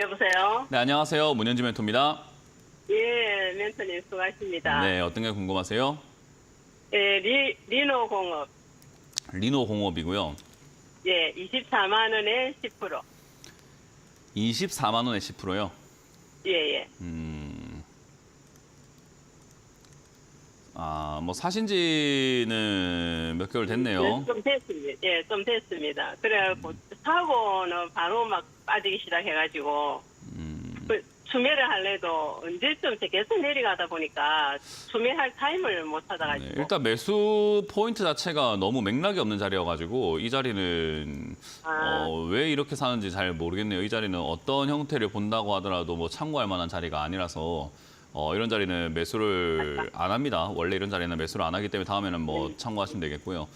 여보세요? 네, 안녕하세요. 문현지 멘토입니다. 예, 멘토님 수고하십니다. 네, 어떤 게 궁금하세요? 예, 리, 리노 공업. 리노 공업이고요. 예, 24만 원에 10%. 24만 원에 10%요. 예, 예. 음. 아, 뭐 사신 지는 몇 개월 됐네요. 예, 좀 됐습니다. 예, 좀 됐습니다. 그래갖고 사고는 바로 막 빠지기 시작해가지고 음. 그 추매를 할래도 언제쯤 계속 내려가다 보니까 추매할 타임을 못 네, 찾아가지고. 일단 매수 포인트 자체가 너무 맥락이 없는 자리여가지고 이 자리는 아. 어, 왜 이렇게 사는지 잘 모르겠네요. 이 자리는 어떤 형태를 본다고 하더라도 뭐 참고할 만한 자리가 아니라서 어, 이런 자리는 매수를 안 합니다. 원래 이런 자리는 매수를 안 하기 때문에 다음에는 뭐 참고하시면 되겠고요.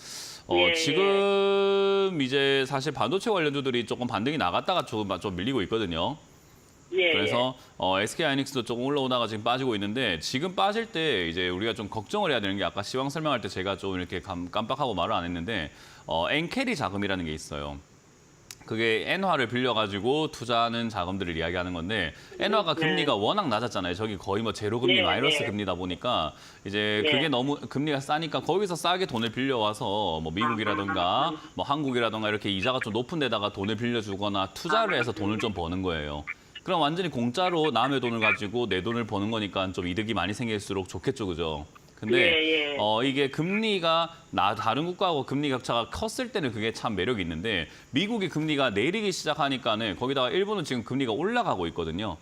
어, 예, 예. 지금 이제 사실 반도체 관련주들이 조금 반등이 나갔다가 조금 좀 밀리고 있거든요. 예, 그래서 어, SK 하이닉스도 조금 올라오다가 지금 빠지고 있는데 지금 빠질 때 이제 우리가 좀 걱정을 해야 되는 게 아까 시황 설명할 때 제가 좀 이렇게 감- 깜빡하고 말을 안 했는데 어, 엔캐리 자금이라는 게 있어요. 그게 엔화를 빌려가지고 투자하는 자금들을 이야기하는 건데 엔화가 네. 금리가 워낙 낮았잖아요. 저기 거의 뭐 제로 금리 네, 마이너스 네. 금리다 보니까 이제 네. 그게 너무 금리가 싸니까 거기서 싸게 돈을 빌려와서 뭐 미국이라든가 뭐 한국이라든가 이렇게 이자가 좀 높은 데다가 돈을 빌려주거나 투자를 해서 돈을 좀 버는 거예요. 그럼 완전히 공짜로 남의 돈을 가지고 내 돈을 버는 거니까 좀 이득이 많이 생길수록 좋겠죠, 그죠? 근데 예, 예. 어 이게 금리가 나 다른 국가하고 금리 격차가 컸을 때는 그게 참 매력이 있는데 미국이 금리가 내리기 시작하니까는 거기다가 일본은 지금 금리가 올라가고 있거든요.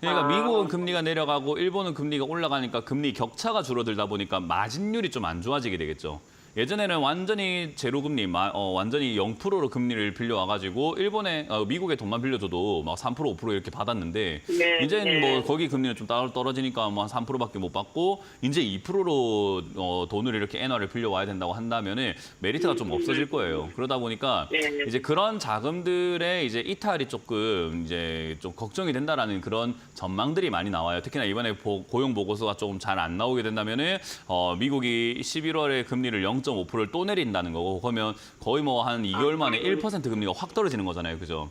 그러니까 아. 미국은 금리가 내려가고 일본은 금리가 올라가니까 금리 격차가 줄어들다 보니까 마진율이 좀 안 좋아지게 되겠죠. 예전에는 완전히 제로 금리, 마- 어, 완전히 0%로 금리를 빌려와가지고 일본에 어, 미국에 돈만 빌려줘도 막 3% 5% 이렇게 받았는데 네, 이제는 네. 뭐 거기 금리는 좀 떨어지니까 뭐한 3%밖에 못 받고 이제 2%로 어, 돈을 이렇게 엔화를 빌려와야 된다고 한다면은 메리트가 좀 없어질 거예요. 그러다 보니까 네. 이제 그런 자금들의 이제 이탈이 조금 이제 좀 걱정이 된다라는 그런 전망들이 많이 나와요. 특히나 이번에 보- 고용 보고서가 조금 잘 안 나오게 된다면은 어, 미국이 11월에 금리를 0.5%를 또 내린다는 거고 그러면 거의 뭐 한 2개월 만에 1% 금리가 확 떨어지는 거잖아요. 그죠?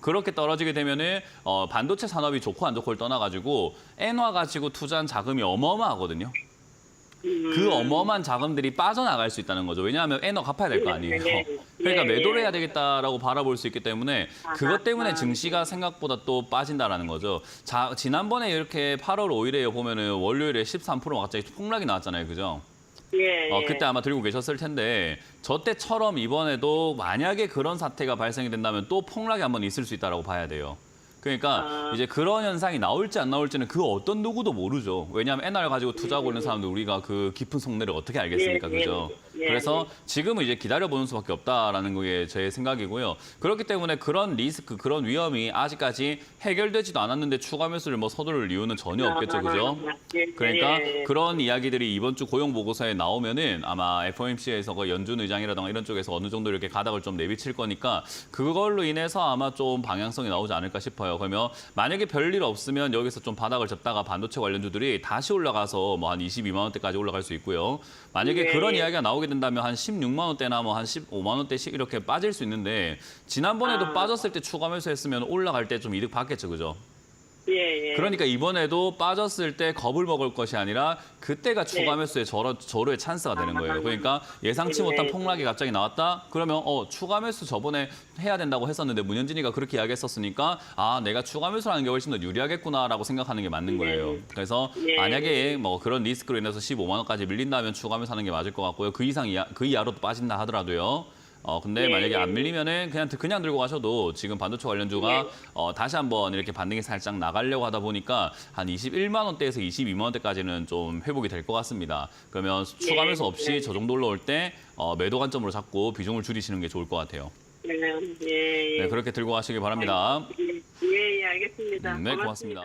그렇게 떨어지게 되면은 어, 반도체 산업이 좋고 안 좋고를 떠나가지고 엔화 가지고 투자한 자금이 어마어마하거든요. 음. 그 어마어마한 자금들이 빠져나갈 수 있다는 거죠. 왜냐하면 엔화 갚아야 될 거 아니에요. 네, 네. 그러니까 네, 매도를 네. 해야 되겠다라고 바라볼 수 있기 때문에 그것 때문에 증시가 생각보다 또 빠진다라는 거죠. 자, 지난번에 이렇게 8월 5일에 보면은 월요일에 13%가 갑자기 폭락이 나왔잖아요. 그죠? 예, 어, 예. 그때 아마 들고 계셨을 텐데 저 때처럼 이번에도 만약에 그런 사태가 발생이 된다면 또 폭락이 한번 있을 수 있다라고 봐야 돼요. 그러니까 아. 이제 그런 현상이 나올지 안 나올지는 그 어떤 누구도 모르죠. 왜냐하면 엔화를 가지고 투자하고 있는 사람들 우리가 그 깊은 속내를 어떻게 알겠습니까, 예, 예, 그죠? 예, 그래서 지금은 이제 기다려보는 수밖에 없다라는 게 제 생각이고요. 그렇기 때문에 그런 리스크, 그런 위험이 아직까지 해결되지도 않았는데 추가 매수를 뭐 서두를 이유는 전혀 없겠죠, 그죠? 예, 그러니까 예, 예. 그런 이야기들이 이번 주 고용 보고서에 나오면은 아마 FOMC에서 그 연준 의장이라던가 이런 쪽에서 어느 정도 이렇게 가닥을 좀 내비칠 거니까 그걸로 인해서 아마 좀 방향성이 나오지 않을까 싶어요. 그러면 만약에 별일 없으면 여기서 좀 바닥을 잡다가 반도체 관련주들이 다시 올라가서 뭐 한 22만 원대까지 올라갈 수 있고요. 만약에 네. 그런 이야기가 나오게 된다면 한 16만 원대나 뭐 한 15만 원대씩 이렇게 빠질 수 있는데 지난번에도 아. 빠졌을 때 추가 매수했으면 올라갈 때 좀 이득 받겠죠, 그죠? 예, 예. 그러니까 이번에도 빠졌을 때 겁을 먹을 것이 아니라 그때가 추가 네. 매수의 저러, 저로의 찬스가 되는 거예요. 그러니까 예상치 네. 못한 폭락이 갑자기 나왔다? 그러면 어 추가 매수 저번에 해야 된다고 했었는데 문현진이가 그렇게 이야기했었으니까 아 내가 추가 매수라는 게 훨씬 더 유리하겠구나라고 생각하는 게 맞는 거예요. 그래서 네. 만약에 뭐 그런 리스크로 인해서 15만 원까지 밀린다면 추가 매수하는 게 맞을 것 같고요. 그 이상 이하, 그 이하로 빠진다 하더라도요. 어 근데 네. 만약에 안 밀리면은 그냥 그냥 들고 가셔도 지금 반도체 관련주가 네. 어, 다시 한번 이렇게 반등이 살짝 나가려고 하다 보니까 한 21만 원대에서 22만 원대까지는 좀 회복이 될 것 같습니다. 그러면 추가 매수 없이 네. 저 정도 올라올 때 어, 매도 관점으로 잡고 비중을 줄이시는 게 좋을 것 같아요. 예, 예. 네, 그렇게 들고 가시기 바랍니다. 예, 예, 알겠습니다. 네, 고맙습니다.